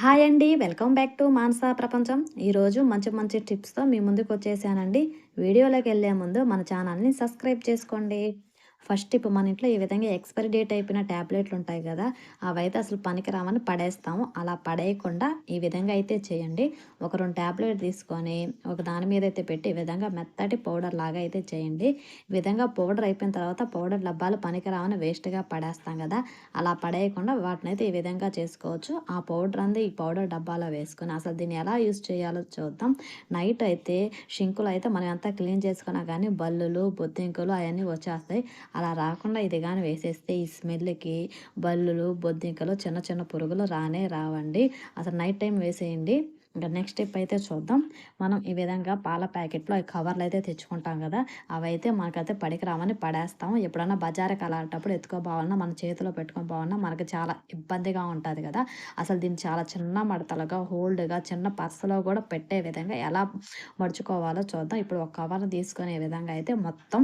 Hi అండి welcome back to మానస ప్రపంచం. ఈరోజు మంచి మంచి టిప్స్తో మీ ముందుకు వచ్చేసానండి. వీడియోలోకి వెళ్ళే ముందు మన ఛానల్ని సబ్స్క్రైబ్ చేసుకోండి. ఫస్ట్ ఇప్పుడు మన ఇంట్లో ఈ విధంగా ఎక్స్పైరీ డేట్ అయిపోయిన ట్యాబ్లెట్లు ఉంటాయి కదా అవైతే అసలు పనికిరామని పడేస్తాము. అలా పడేయకుండా ఈ విధంగా అయితే చేయండి. ఒక రెండు ట్యాబ్లెట్ తీసుకొని ఒక దాని మీద అయితే పెట్టి ఈ విధంగా మెత్తటి పౌడర్ లాగా అయితే చేయండి. ఈ విధంగా పౌడర్ అయిపోయిన తర్వాత పౌడర్ డబ్బాలు పనికిరామని వేస్ట్గా పడేస్తాం కదా అలా పడేయకుండా వాటిని అయితే ఈ విధంగా చేసుకోవచ్చు. ఆ పౌడర్ అంది ఈ పౌడర్ డబ్బాలో వేసుకొని అసలు దీన్ని ఎలా యూస్ చేయాలో చూద్దాం. నైట్ అయితే షింకులు అయితే మనం ఎంత క్లీన్ చేసుకున్నా కానీ బల్లులు బొద్దింకులు అవన్నీ వచ్చేస్తాయి. అలా రాకుండా ఇది కానీ వేసేస్తే ఈ స్మెల్కి బల్లులు బొద్దింకలు చిన్న చిన్న పురుగులు రానే రావండి. అసలు నైట్ టైం వేసేయండి. ఇంకా నెక్స్ట్ స్టెప్ అయితే చూద్దాం. మనం ఈ విధంగా పాల ప్యాకెట్లో కవర్లు అయితే తెచ్చుకుంటాం కదా అవైతే మనకైతే పడికి రామని పడేస్తాం. ఎప్పుడన్నా బజారుకి అలాంటప్పుడు ఎత్తుకోబోవాలన్నా మన చేతిలో పెట్టుకోబోవాలన్నా మనకి చాలా ఇబ్బందిగా ఉంటుంది కదా. అసలు దీన్ని చాలా చిన్న మడతలుగా హోల్డ్గా చిన్న పర్సులో కూడా పెట్టే విధంగా ఎలా మడుచుకోవాలో చూద్దాం. ఇప్పుడు ఒక కవర్ తీసుకునే విధంగా అయితే మొత్తం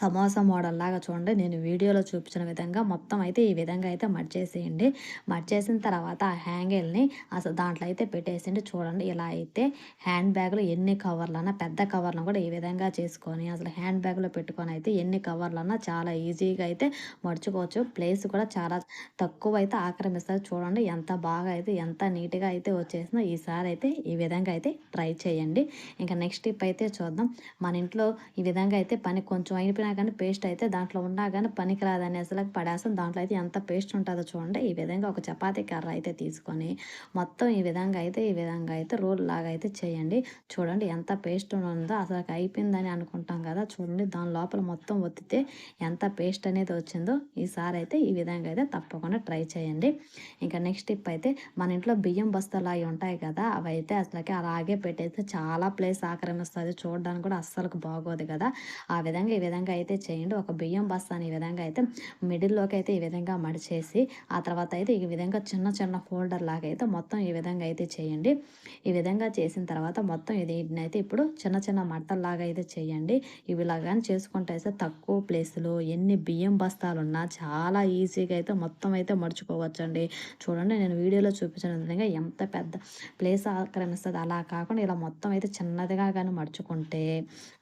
సమోసా మోడల్ లాగా చూడండి. నేను వీడియోలో చూపించిన విధంగా మొత్తం అయితే ఈ విధంగా అయితే మర్చేసేయండి మర్చేసిన తర్వాత ఆ హ్యాంగిల్ని అసలు దాంట్లో అయితే పెట్టేసిండి చూడండి ఇలా అయితే హ్యాండ్ బ్యాగ్లో ఎన్ని కవర్లన్నా పెద్ద కవర్లను కూడా ఈ విధంగా చేసుకొని అసలు హ్యాండ్ బ్యాగ్లో పెట్టుకొని అయితే ఎన్ని కవర్లన్నా చాలా ఈజీగా అయితే మర్చుకోవచ్చు ప్లేస్ కూడా చాలా తక్కువ అయితే ఆక్రమిస్తారు. చూడండి ఎంత బాగా అయితే ఎంత నీట్గా అయితే వచ్చేసిందో ఈసారి అయితే ఈ విధంగా అయితే ట్రై చేయండి. ఇంకా నెక్స్ట్ టిప్ అయితే చూద్దాం. మన ఇంట్లో ఈ విధంగా అయితే పని కొంచెం అయిన కలిపినా కానీ పేస్ట్ అయితే దాంట్లో ఉన్నా కానీ పనికిరాదని అసలు పడేస్తాం. దాంట్లో అయితే ఎంత పేస్ట్ ఉంటుందో చూడండి. ఈ విధంగా ఒక చపాతీ కర్ర అయితే తీసుకొని మొత్తం ఈ విధంగా అయితే ఈ విధంగా అయితే రోల్ లాగా అయితే చేయండి. చూడండి ఎంత పేస్ట్ ఉందో అసలు అయిపోయిందని అనుకుంటాం కదా. చూడండి దాని లోపల మొత్తం ఒత్తితే ఎంత పేస్ట్ అనేది వచ్చిందో ఈసారి అయితే ఈ విధంగా అయితే తప్పకుండా ట్రై చేయండి. ఇంకా నెక్స్ట్ టిప్ అయితే మన ఇంట్లో బియ్యం బస్తాలు అవి ఉంటాయి కదా అవి అయితే అసలుకి అలాగే పెట్టేస్తే చాలా ప్లేస్ ఆక్రమిస్తుంది. చూడడానికి కూడా అస్సలు బాగోదు కదా. ఆ విధంగా ఈ విధంగా అయితే చేయండి. ఒక బియ్యం బస్తాని ఈ విధంగా అయితే మిడిల్లోకి అయితే ఈ విధంగా మడిచేసి ఆ తర్వాత అయితే ఈ విధంగా చిన్న చిన్న ఫోల్డర్ లాగా అయితే మొత్తం ఈ విధంగా అయితే చేయండి. ఈ విధంగా చేసిన తర్వాత మొత్తం ఇది అయితే ఇప్పుడు చిన్న చిన్న మట్టల్లాగా అయితే చేయండి. ఇవి లాగానే చేసుకుంటే అయితే తక్కువ ప్లేస్లో ఎన్ని బియ్యం బస్తాలు ఉన్నా చాలా ఈజీగా అయితే మొత్తం అయితే మడుచుకోవచ్చండి. చూడండి నేను వీడియోలో చూపించిన విధంగా ఎంత పెద్ద ప్లేస్ ఆక్రమిస్తుంది. అలా కాకుండా ఇలా మొత్తం అయితే చిన్నదిగా కానీ మడుచుకుంటే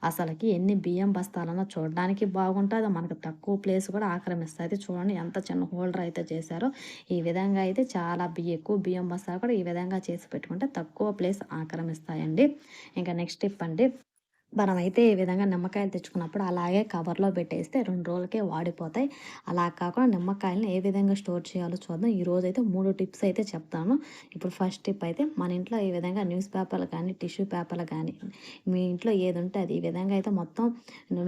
అసలుకి ఎన్ని బియ్యం బస్తాలన్నా చూడడానికి దానికి బాగుంటుంది. మనకు తక్కువ ప్లేస్ కూడా ఆక్రమిస్తుంది. చూడండి ఎంత చిన్న హోల్డర్ అయితే చేశారో. ఈ విధంగా అయితే చాలా బియ్యం ఎక్కువ బియ్యం బస్తా కూడా ఈ విధంగా చేసి పెట్టుకుంటే తక్కువ ప్లేస్ ఆక్రమిస్తాయండి. ఇంకా నెక్స్ట్ స్టెప్ అండి. మనమైతే ఈ విధంగా నిమ్మకాయలు తెచ్చుకున్నప్పుడు అలాగే కవర్లో పెట్టేస్తే రెండు రోజులకే వాడిపోతాయి. అలా కాకుండా నిమ్మకాయలను ఏ విధంగా స్టోర్ చేయాలో చూద్దాం. ఈరోజు అయితే మూడు టిప్స్ అయితే చెప్తాను. ఇప్పుడు ఫస్ట్ టిప్ అయితే మన ఇంట్లో ఈ విధంగా న్యూస్ పేపర్లు కానీ టిష్యూ పేపర్లు కానీ మీ ఇంట్లో ఏది ఉంటే అది ఈ విధంగా అయితే మొత్తం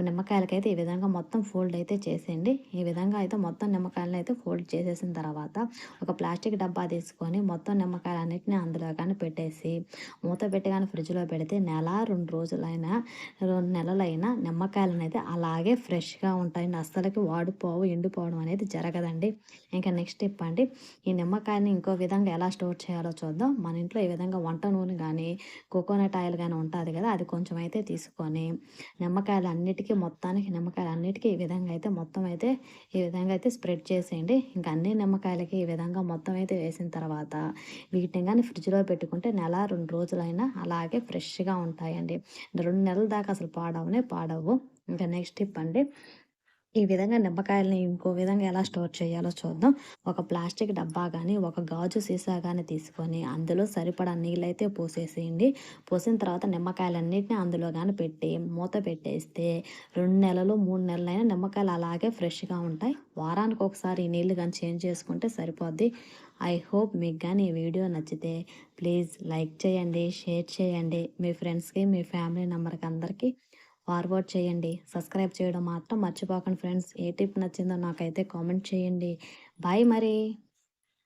నిమ్మకాయలకైతే ఈ విధంగా మొత్తం ఫోల్డ్ అయితే చేసేయండి. ఈ విధంగా అయితే మొత్తం నిమ్మకాయలను అయితే ఫోల్డ్ చేసేసిన తర్వాత ఒక ప్లాస్టిక్ డబ్బా తీసుకొని మొత్తం నిమ్మకాయలన్నింటినీ అందులో కానీ పెట్టేసి మూత పెట్టి కానీ ఫ్రిడ్జ్లో పెడితే నెల రెండు రోజులైనా రెండు నెలలైనా నిమ్మకాయలు అనేది అలాగే ఫ్రెష్గా ఉంటాయి. అస్సలకి వాడిపోవు ఎండిపోవడం అనేది జరగదండి. ఇంకా నెక్స్ట్ టిప్ అండి. ఈ నిమ్మకాయని ఇంకో విధంగా ఎలా స్టోర్ చేయాలో చూద్దాం. మన ఇంట్లో ఈ విధంగా వంట నూనె కానీ కోకోనట్ ఆయిల్ కానీ ఉంటుంది కదా అది కొంచెం అయితే తీసుకొని నిమ్మకాయలు అన్నిటికీ మొత్తానికి నిమ్మకాయలు అన్నిటికీ ఈ విధంగా అయితే మొత్తం అయితే ఈ విధంగా అయితే స్ప్రెడ్ చేసేయండి. ఇంకా అన్ని నిమ్మకాయలకి ఈ విధంగా మొత్తం అయితే వేసిన తర్వాత వీటిని కానీ ఫ్రిడ్జ్లో పెట్టుకుంటే నెల రెండు రోజులైనా అలాగే ఫ్రెష్గా ఉంటాయండి. రెండు నెలలు రోజుల దాకా అసలు పాడవనే పాడవు. ఇంకా నెక్స్ట్ టిప్ అండి ఈ విధంగా నిమ్మకాయలని ఇంకో విధంగా ఎలా స్టోర్ చేయాలో చూద్దాం. ఒక ప్లాస్టిక్ డబ్బా కానీ ఒక గాజు సీసా కానీ తీసుకొని అందులో సరిపడా నీళ్ళైతే పోసేసేయండి. పోసిన తర్వాత నిమ్మకాయలన్నింటినీ అందులో కానీ పెట్టి మూత పెట్టేస్తే రెండు నెలలు మూడు నెలలైనా నిమ్మకాయలు అలాగే ఫ్రెష్గా ఉంటాయి. వారానికి ఒకసారి ఈ నీళ్ళు కానీ చేంజ్ చేసుకుంటే సరిపోద్ది. ఐ హోప్ మీకు కానీ ఈ వీడియో నచ్చితే ప్లీజ్ లైక్ చేయండి షేర్ చేయండి. మీ ఫ్రెండ్స్కి మీ ఫ్యామిలీ మెంబర్కి అందరికీ ఫార్వర్డ్ చేయండి. సబ్స్క్రైబ్ చేయడం మాత్రం మర్చిపోకండి ఫ్రెండ్స్. ఏ టిప్ నచ్చిందో నాకైతే కామెంట్ చేయండి. బాయ్ మరి.